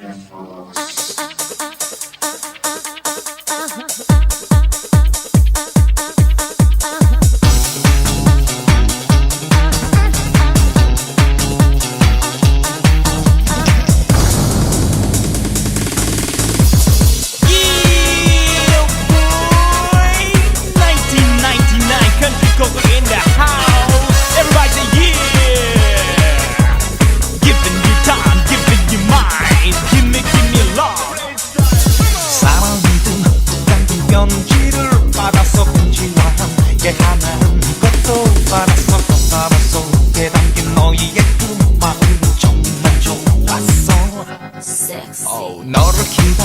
Yes. 내가 나은 것도 알았어. 떠나봤어. 내게 담긴 너를 기다